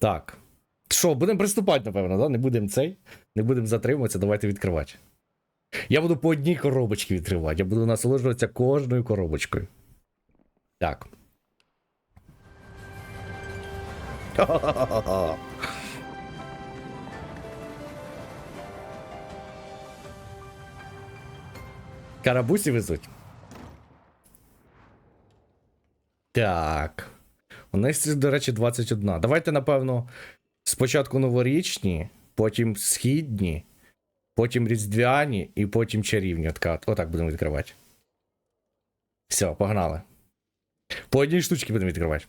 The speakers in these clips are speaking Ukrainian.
Так. Що, будемо приступати, напевно, да? Не будемо цей. Не будемо затримуватися, давайте відкривати. Я буду по одній коробочці відкривати. Я буду насолоджуватися кожною коробочкою. Так. Карабусі везуть. Так. У нас, до речі, 21. Давайте, напевно, спочатку новорічні, потім східні, потім різдвяні і потім чарівні. Отак, отак будемо відкривати. Все, погнали. По одній штучці будемо відкривати.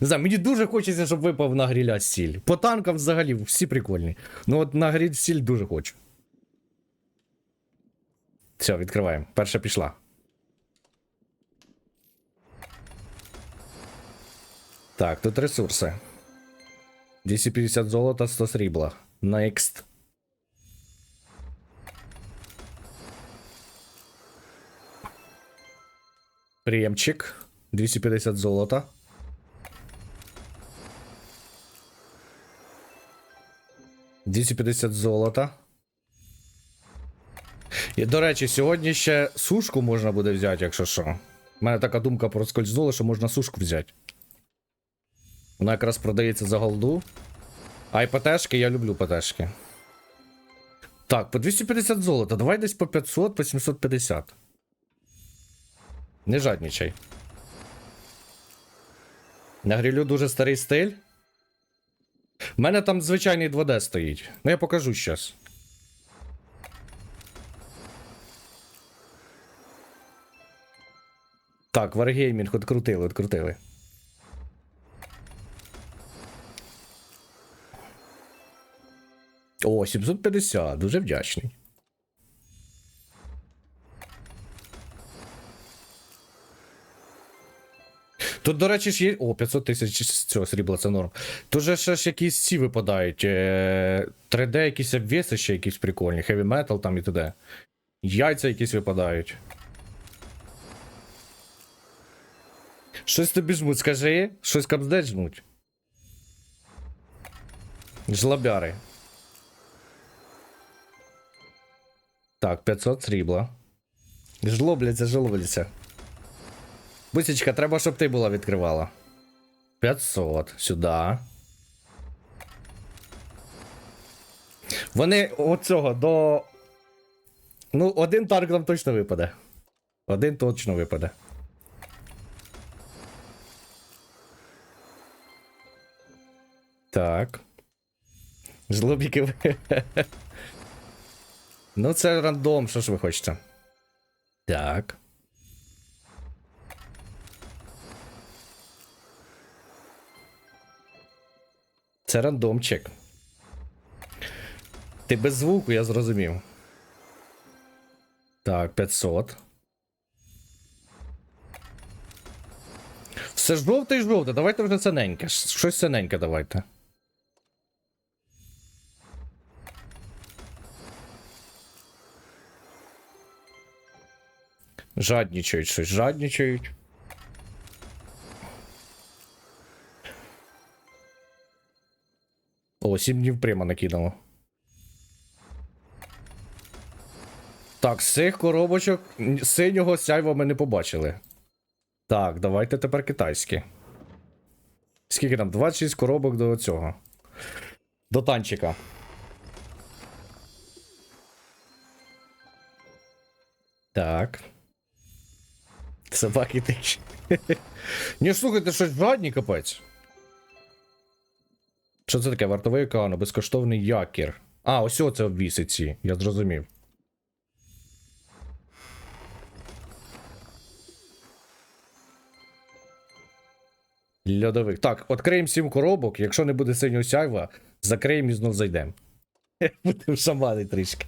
Не знаю, мені дуже хочеться, щоб випав на гріля сіль. По танкам взагалі всі прикольні. Ну от на гріль сіль дуже хочу. Все, відкриваємо. Перша пішла. Так, тут ресурси. 250 золота, 100 срібла. Next. Приємчик. 250 золота. Двісті п'ятдесят золота. І, до речі, сьогодні ще сушку можна буде взяти, якщо що. У мене така думка проскользнула, що можна сушку взяти. Вона якраз продається за голду. А і ПТшки, я люблю ПТшки. Так, по 250 золота. Давай десь по 500, по 750. Не жадничай. На грилю дуже старий стиль. У мене там звичайний 2D стоїть. Ну я покажу щас. Так, Wargaming відкрутили, відкрутили. О, 750, дуже вдячний. Тут, до речі, ж є. О, 500 тисяч з цього срібла, це норм. Тут же ще ж якісь ці випадають. е, 3D якісь обвіси ще якісь прикольні, heavy metal там і т.д. Яйця якісь випадають. Щось тобі жмуть, скажи, щось капздець жмуть. Жлобяри. Так, 500 срібла. Жлобляться, жлобляться. Бусічка, треба, щоб ти була відкривала. 500. Сюди. Вони от цього до. Ну, один танк нам точно випаде. Один точно випаде. Так. Жлобіки. Ну, це рандом, що ж ви хочете? Так. Це рандомчик. Ти без звуку, я зрозумів. Так, 500. Все жовте і жовте, давайте вже синеньке. Щось синеньке давайте. Жаднічають щось, жаднічають. О, 7 днів прямо накидало. Так, з цих коробочок синього сяйва ми не побачили. Так, давайте тепер китайські. Скільки там? 26 коробок до цього. До танчика. Так. Собаки теж. Ні, слухайте, щось жадні капець. Що це таке? Вартовий океану, безкоштовний якір. А, ось оце обвісиці, я зрозумів. Льодовик. Так, відкриємо 7 коробок. Якщо не буде синього сяйва, закриємо і знов зайдемо. Будемо шамани трішки.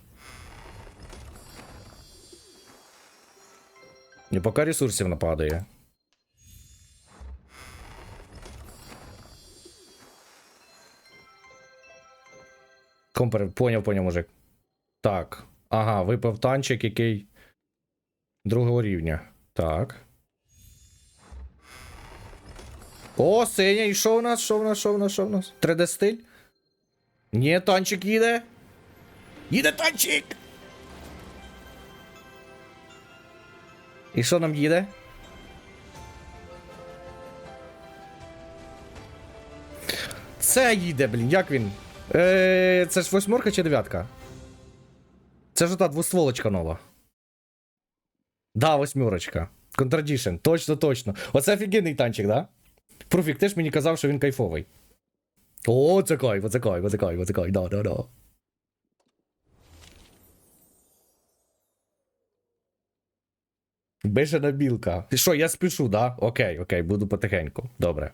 І поки ресурсів нападає. Компер, поняв, поняв, мужик. Так. Ага, випав танчик, який. Другого рівня. Так. О, синя, і що у нас? Що у нас? Що у нас? Що у нас? 3D стиль? Ні, танчик їде. Їде танчик! І що нам їде? Це їде, блін, як він? Е, це ж восьмерка чи дев'ятка? Це ж та двостволочка нова. Да, восьмерочка. Contradiction, точно, точно. Оце офігенний танчик, да? Профік, ти ж мені казав, що він кайфовий. О, це кайф, оце кайф, оце кайф, оце кайф, да, да, да. Бежана білка. Ти що, я спішу, да? Окей, окей, буду потихеньку. Добре.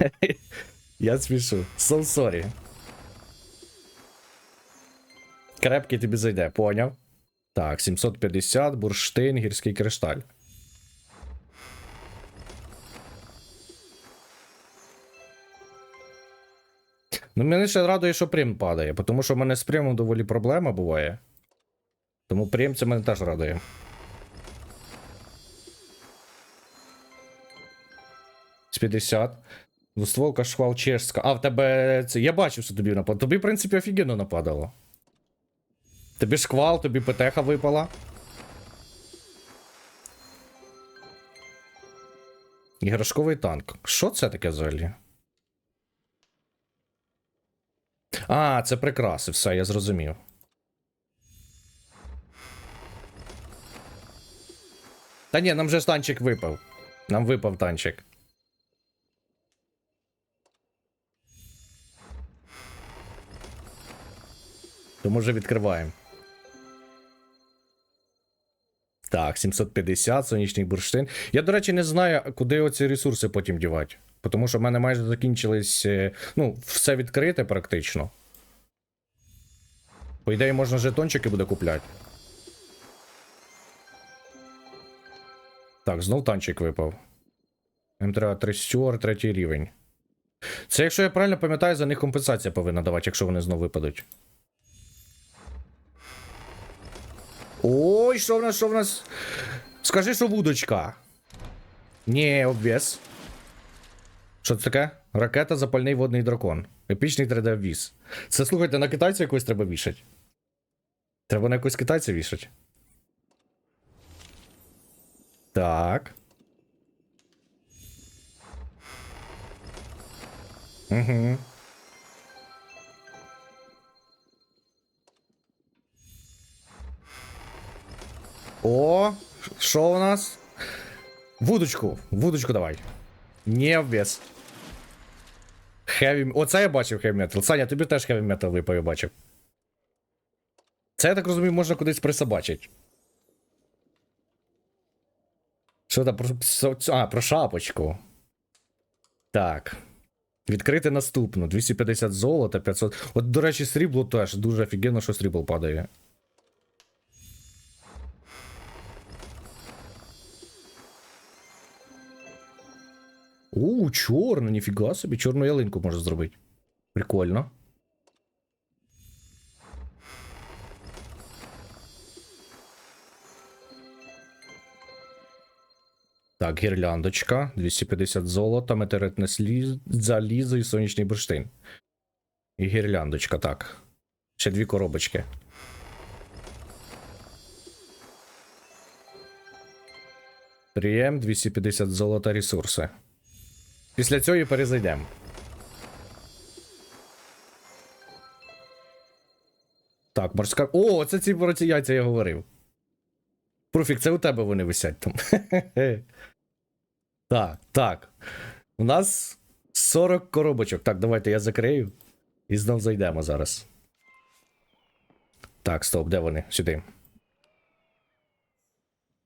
я спішу. So sorry. Крепкий тобі зайде, поняв? Так, 750, бурштин, гірський кришталь. Ну, мене ще радує, що прим падає, тому що в мене з примом доволі проблема буває. Тому прим це мене теж радує. З 50. Двостволка шквал чешська. А, в тебе це. Я бачив, що тобі нападало. Тобі, в принципі, офігенно нападало. Тобі шквал, тобі ПТХ випала. Іграшковий танк. Що це таке взагалі? А, це прикраси, все, я зрозумів. Та ні, нам же танчик випав. Нам випав танчик. То може відкриваємо. Так, 750, сонячний бурштин. Я, до речі, не знаю, куди оці ресурси потім дівати. Тому що в мене майже закінчились. е, Ну, все відкрите практично. По ідеї, можна жетончики буде купляти. Так, знов танчик випав. М3 трестер, третій рівень. Це, якщо я правильно пам'ятаю, за них компенсація повинна давати, якщо вони знов випадуть. Ой, що в нас, що в нас? Скажи, що вудочка. Ні, обвес. Що це таке? Ракета, запальний водний дракон. Епічний 3D віз. Це слухайте, на китайця якось треба вішати. Треба на якогось китайця вішати. Так. Угу. О, що у нас? Вудочку, вудочку давай. Не обвес. Heavy... Оце я бачив Heavy Metal. Саня, тобі теж Heavy Metal випав, бачив. Це, я так розумію, можна кудись присобачити. Що там про. А, про шапочку. Так. Відкрити наступну. 250 золота, 500. От, до речі, срібло теж дуже офігенно, що срібло падає. У, чорно, ніфіга собі, чорну ялинку можна зробити. Прикольно. Так, гірляндочка, 250 золота, метеоритне залізо і сонячний бурштин. І гірляндочка, так. Ще дві коробочки. Приєм, 250 золота ресурси. Після цього і перезайдемо. Так, морська. О, це ці про яйця я говорив. Профік, це у тебе вони висять там. так, так. У нас 40 коробочок. Так, давайте я закрию. І знов зайдемо зараз. Так, стоп, де вони? Сюди.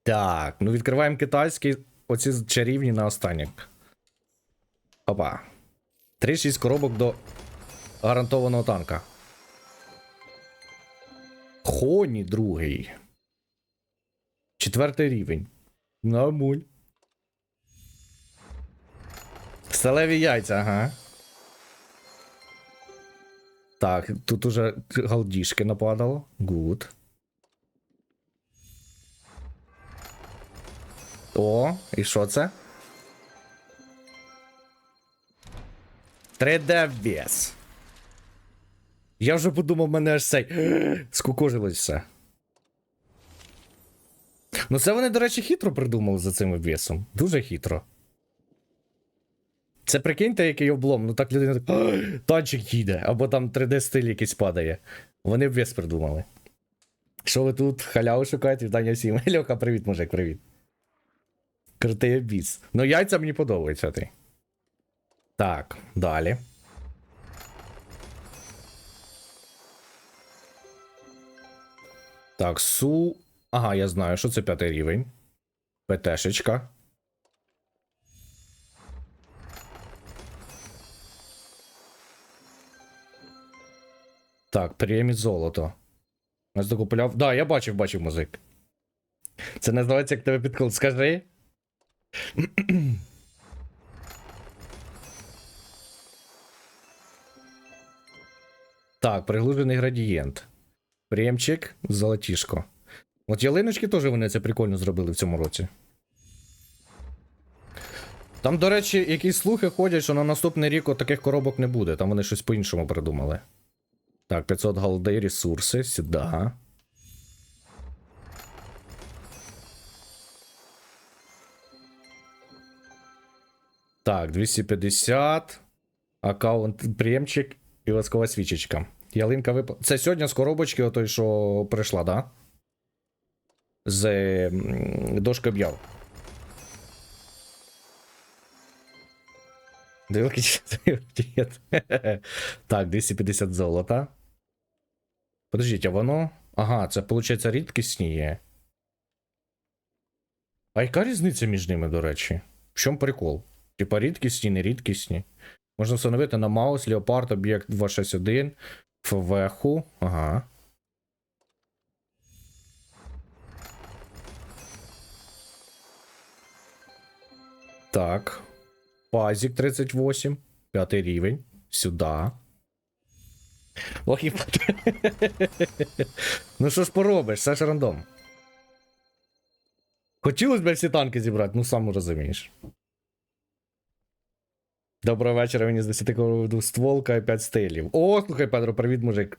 Так, ну відкриваємо китайський. Оці чарівні на останнік. Опа. 3-6 коробок до гарантованого танка. Хоні другий. Четвертий рівень. Нормуль. Сталеві яйця, ага. Так, тут уже галдішки нападало. Гуд. О, і що це? 3D без. Я вже подумав, мене аж цей. Скукожилось все. Ну, це вони, до речі, хитро придумали за цим обвісом. Дуже хитро. Це прикиньте, який облом. Ну так людина так. Танчик їде, або там 3D стиль якийсь падає. Вони обвіс придумали. Що ви тут халяву шукаєте? Вітання всім. Льоха, привіт, мужик, привіт. Крутий обвіс. Ну, яйця мені подобаються ти. Так, далі. Так, су. Ага, я знаю, що це п'ятий рівень. ПТшечка. Так, премі золото. Нас докупляв. Да, я бачив, бачив музик. Це називається як тебе підкол. Скажи. Так, приглужений градієнт. Премчик, золотішко. От ялиночки теж вони це прикольно зробили в цьому році. Там, до речі, якісь слухи ходять, що на наступний рік от таких коробок не буде. Там вони щось по-іншому придумали. Так, 500 голди, ресурси, сюди. Так, 250. Аккаунт приємчик і воскова свічечка. Ялинка випала. Це сьогодні з коробочки, отой, що прийшла, да? З дошки об'яв. Дивилки Нет. Так, 250 золота. Подождіть, а воно. Ага, це виходить рідкісні є. А яка різниця між ними, до речі? В чому прикол? Типа рідкісні, не рідкісні. Можна встановити на маус Leopard об'єкт 261, ФВХу. Ага. Так. Пазік 38. П'ятий рівень. Сюди. Ох, ну що ж поробиш, це ж рандом. Хотілося б всі танки зібрати, ну сам розумієш. Доброго вечора, мені з 10 веду стволка і 5 стилів. О, слухай, Петро, привіт, мужик.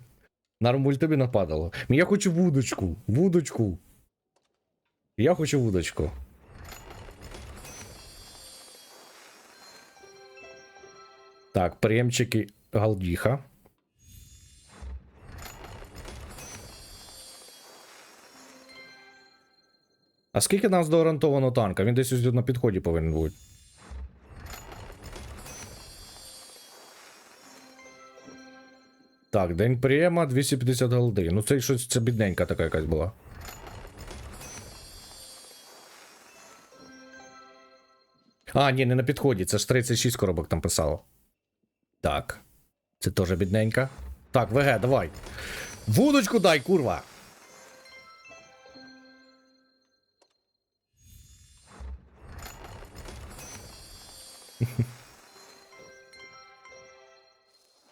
На румуль тобі нападало. Я хочу вудочку. Вудочку. Я хочу вудочку. Так, приємчики Галдіха. А скільки нас доорієнтовано танка? Він десь на підході повинен бути. Так, день прийема 250 голди. Ну це щось це бідненька така якась була. А, ні, не на підході, це ж 36 коробок там писало. Так. Це теж бідненька. Так, ВГ, давай. Вудочку дай, курва.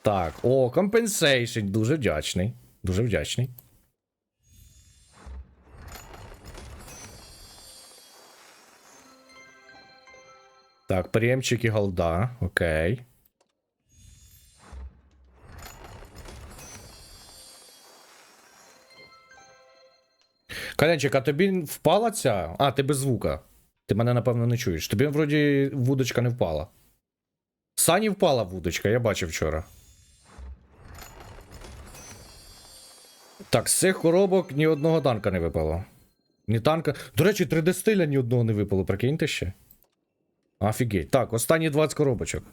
Так, о, compensation. Дуже вдячний. Дуже вдячний. Так, приємчик і голда. Окей. Коленчик, а тобі впала ця? А, ти без звука. Ти мене, напевно, не чуєш. Тобі вроді вудочка не впала. Сані впала вудочка, я бачив вчора. Так, з цих коробок ні одного танка не випало. Ні танка. До речі, 3D стиля ні одного не випало, прикиньте ще. Офігеть. Так, останні 20 коробочок.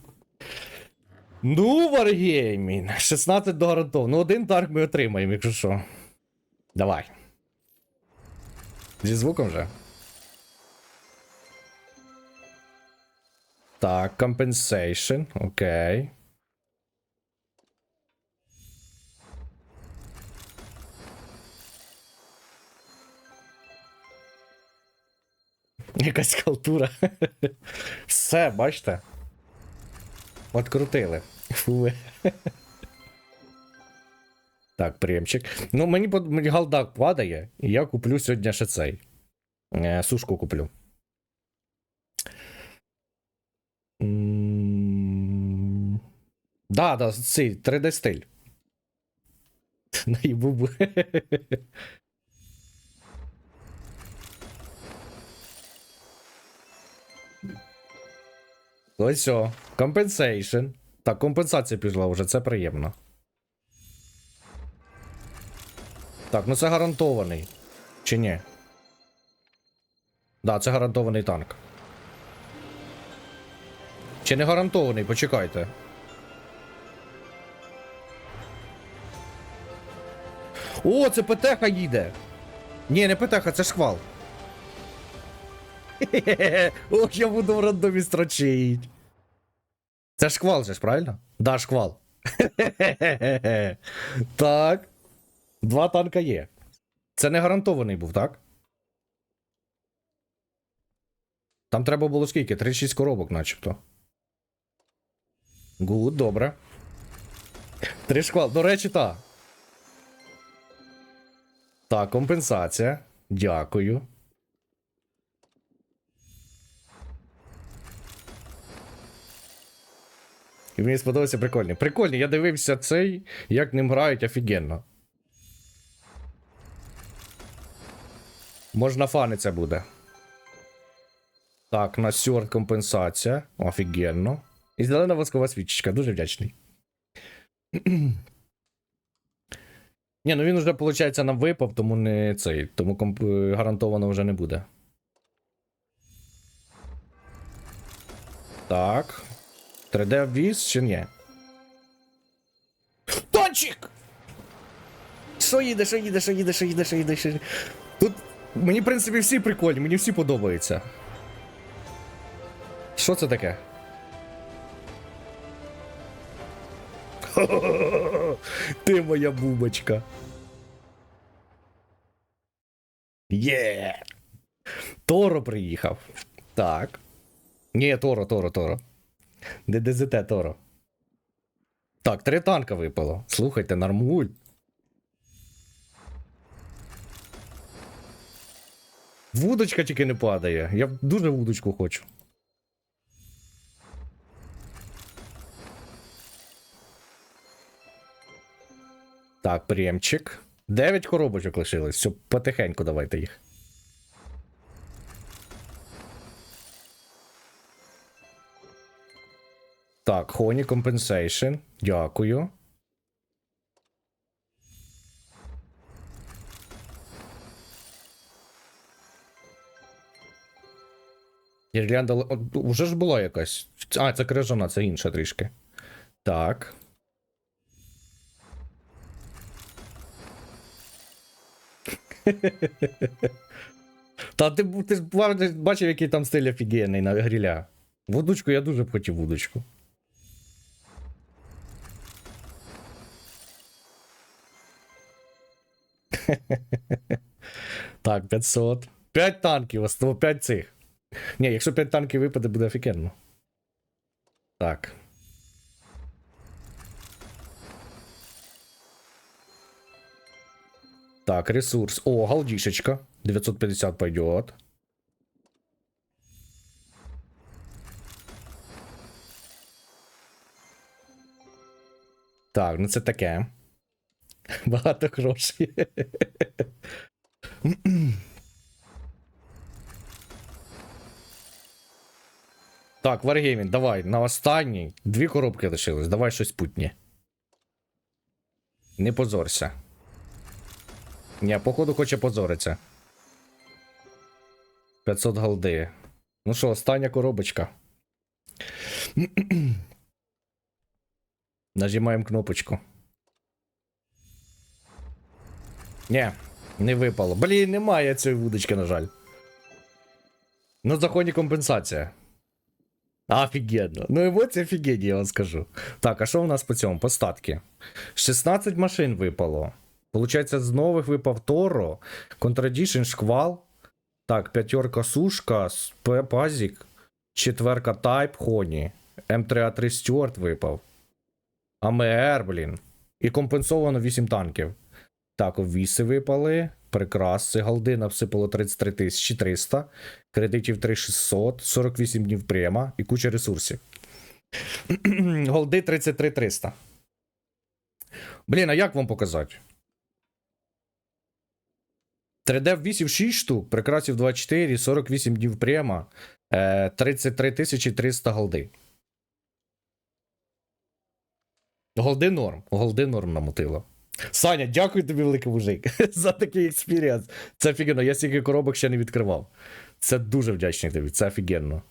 Ну, Wargaming. 16 до гарантов. Ну, один танк ми отримаємо, якщо що. Давай. Зі звуком вже. Так, compensation. Окей. Якась халтура. Все, бачите? Открутили. Фу. Так, приємчик. Ну, мені, мені галдак падає, і я куплю сьогодні ще цей. Е, сушку куплю. М, Да, да, цей 3D стиль. Наїбу. Ось о, compensation. Так, компенсація пішла вже, це приємно. Так, ну це гарантований. Чи ні? Да, це гарантований танк. Чи не гарантований, почекайте. О, це ПТХ їде. Ні, не ПТХ, це шквал. Ох, я буду в рандомі строчить. Це шквал же ж, правильно? Да, шквал. Так. Два танка є. Це не гарантований був, так? Там треба було скільки? 36 коробок, начебто. Гуд, добре. Три шквал. До речі, так. Так, компенсація. Дякую. І мені сподобався прикольний. Прикольний, я дивився цей, як ним грають офігенно. Можна фаниться буде. Так, на сьорт компенсація. Офігенно. І зелена воскова свічечка, дуже вдячний. Ні, ну він вже, виходить, нам випав, тому не цей. Тому комп... е, гарантовано вже не буде. Так. 3D обвіз чи ні? Тончик! Що їде, що їде, що їде, що їде, що їде, що їде. Тут мені, в принципі, всі прикольні, мені всі подобаються. Що це таке? Ти моя бубочка. Є. Торо приїхав. Так. Ні, Торо, Торо, Торо. ДДЗТ Торо. Так, три танка випало. Слухайте, нормуль. Вудочка тільки не падає. Я дуже вудочку хочу. Так, приємчик. Дев'ять коробочок лишилось. Все, потихеньку давайте їх. Так, Хоні Compensation. Дякую. Гірлянда. л- Уже ж була якась. А, це крижана, це інша трішки. Так. Та ти ти бачив, який там стиль офігенний на гріля. Вудочку я дуже б хотів вудочку. Так, 500. 5 танків, основно 5 цих. Ні, якщо 5 танків випаде, буде офігенно. Так. Так, ресурс. О, галдишечка. 950 пойдет. Так, ну це таке. Багато грошей. Так, Wargaming, давай, на останній. Дві коробки лишилось. Давай щось путнє. Не позорся. Ні, походу хоче позориться. 500 голди. Ну що, остання коробочка. Нажимаємо кнопочку. Ні, не випало. Блін, немає цієї вудочки, на жаль. Ну, в законі компенсація. Офігенно. Ну, емоції офігенні, я вам скажу. Так, а що у нас по цьому? По статки. 16 машин випало. Получається, з нових випав Торо, Contradition, Шквал. Так, п'ятерка Сушка, Пазік, четверка Тайп, Хоні, М3А3 Стюарт випав. АМР, блін. І компенсовано 8 танків. Так, обвіси випали. Прекрас. Галди всипало 33 300, кредитів 3600, 48 днів према і куча ресурсів. Голди 33 300. Блін, а як вам показати? 3D ввісів 6 штук, прикрасів 24, 48 днів према, е, 33 300 голди. Голди норм. Голди норм намотило. Саня, дякую тобі, великий мужик, за такий експірієнс. Це офігенно, я стільки коробок ще не відкривав. Це дуже вдячний тобі, це офігенно.